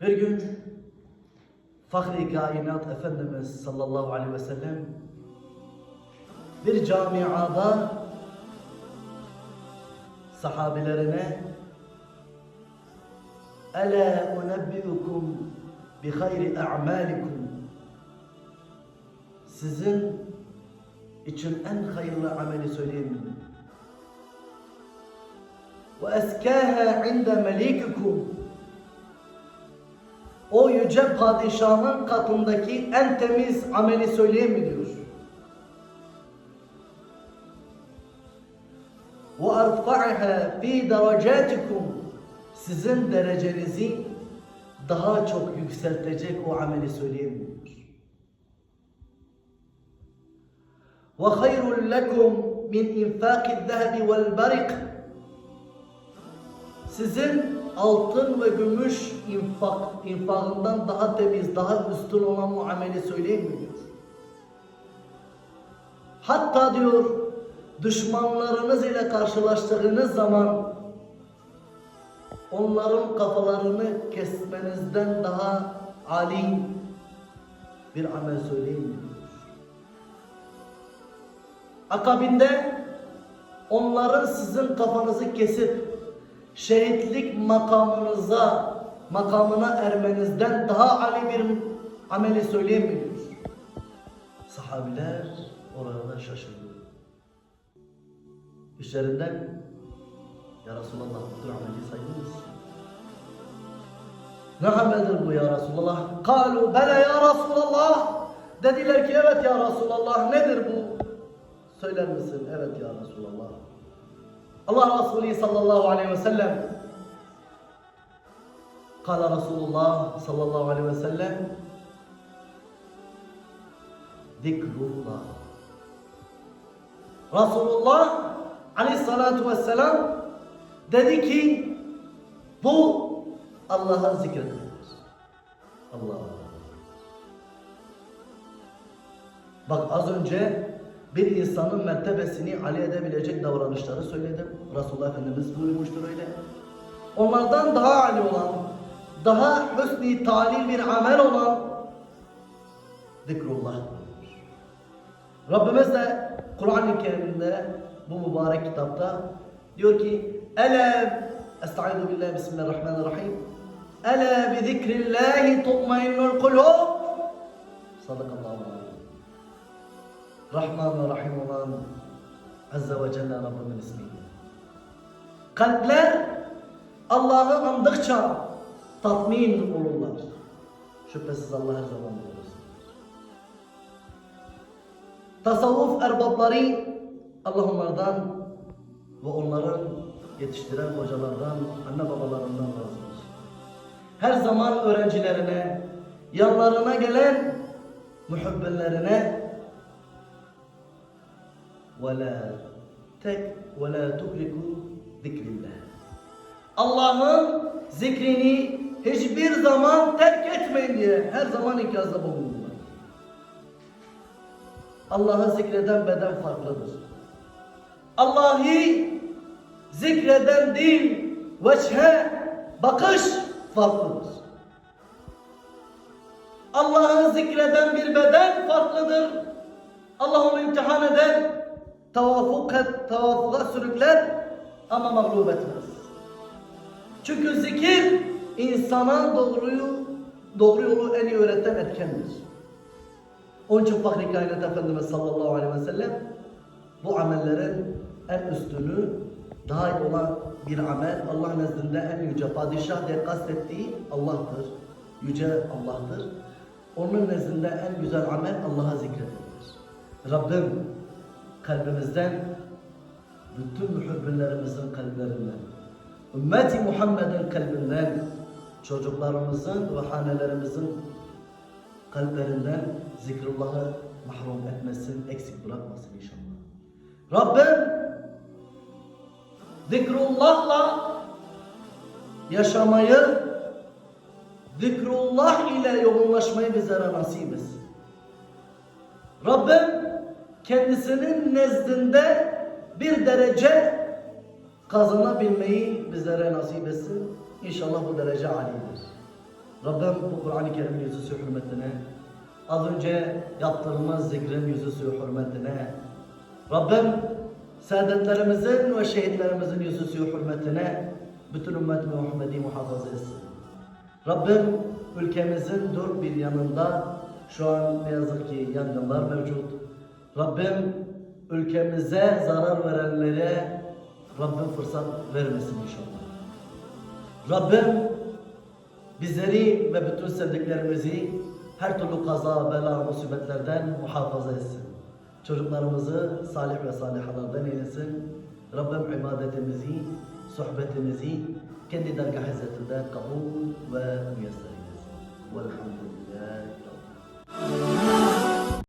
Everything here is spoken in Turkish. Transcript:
Bir gün Fahri Kainat Efendimiz sallallahu aleyhi ve sellem bir camiada sahabilerine Ela unebbiukum bi hayri a'malikum Sizin için en hayırlı ameli söyleyeyim mi? Ve eskaha inde melikikum yüce padişahın katındaki en temiz ameli söyleyeyim mi diyor. Erfa'ha fi derecatikum sizin derecenizi daha çok yükseltecek o ameli söyleyeyim mi diyor. Lekum min infaqi zehebi vel barik sizin altın ve gümüş infak, infakından daha temiz, daha üstün olan muamele söyleyeyim mi diyor. Hatta diyor düşmanlarınız ile karşılaştığınız zaman onların kafalarını kesmenizden daha ali bir amel söyleyeyim mi diyor. Akabinde onların sizin kafanızı kesip şehitlik makamınıza, makamına ermenizden daha ali bir ameli söyleyemiyor. Sahabiler orada şaşırdı. İşlerinden Ya Resulallah bu tür ameli sayılır Ne ameldir bu ya Resulallah? Kalu bele ya Resulallah. Dediler ki evet ya Resulallah nedir bu? Söyler misin? Evet ya Resulallah. Allah Resulü sallallahu aleyhi ve sellem. Kala Resulullah sallallahu aleyhi ve sellem. Zikrullah Resulullah aleyhissalatu vesselam dedi ki bu Allah'a zikretmektir. Allah Bak az önce bir insanın mertebesini âli edebilecek davranışları söyledim. Resulullah Efendimiz buyurmuştur öyle. Onlardan daha âli olan, daha hüsn-i talil bir amel olan zikrullah. Rabbimiz de Kur'an-ı Kerim'de bu mübarek kitapta diyor ki Ele Estaizu billahi bismillahirrahmanirrahim Ele bi zikrillahi tutmainnul kulub Sadakallahu Rahman ve Rahim olan Azze ve Celle Rabbimin ismiyle. Kalpler Allah'ı andıkça tatmin olurlar. Şüphesiz Allah her zaman olur. Tasavvuf erbapları Allah onlardan ve onların yetiştiren hocalardan, anne babalarından razı olsun. Her zaman öğrencilerine, yanlarına gelen muhibbinlerine ve la tek ve la. Allah'ın zikrini hiçbir zaman terk etmeyin diye her zaman ikazda bulunurlar. Allah'ı zikreden beden farklıdır. Allah'ı zikreden dil, veçhe, bakış farklıdır. Allah'ı zikreden bir beden farklıdır. Allah onu imtihan eder, tavafuka, tavafuka sürükler ama mağlup etmez. Çünkü zikir insana doğruyu, doğru yolu en iyi öğreten etkendir. Onun için Fahri Kainat Efendimiz sallallahu aleyhi ve sellem bu amellerin en üstünü daha olan bir amel Allah nezdinde en yüce padişah diye kastettiği Allah'tır. Yüce Allah'tır. Onun nezdinde en güzel amel Allah'a zikretmektir. Rabbim kalbimizden bütün mühibbinlerimizin kalplerinden ümmeti Muhammed'in kalbinden çocuklarımızın ve hanelerimizin kalplerinden zikrullahı mahrum etmesin, eksik bırakmasın inşallah. Rabbim zikrullahla yaşamayı, zikrullah ile yoğunlaşmayı bizlere nasip etsin. Rabbim kendisinin nezdinde bir derece kazanabilmeyi bizlere nasip etsin. İnşallah bu derece alidir. Rabbim bu Kur'an-ı Kerim'in yüzüsü hürmetine, az önce yaptığımız zikrin yüzüsü hürmetine, Rabbim saadetlerimizin ve şehitlerimizin yüzüsü hürmetine bütün ümmet Muhammed'i muhafaza etsin. Rabbim ülkemizin dört bir yanında şu an ne yazık ki yangınlar mevcut. Rabbim ülkemize zarar verenlere Rabbim fırsat vermesin inşallah. Rabbim bizleri ve bütün sevdiklerimizi her türlü kaza, bela, musibetlerden muhafaza etsin. Çocuklarımızı salih ve salihalardan eylesin. Rabbim ibadetimizi, sohbetimizi kendi dergah izzetinde kabul ve müyesser eylesin. Velhamdülillahi Rabbil.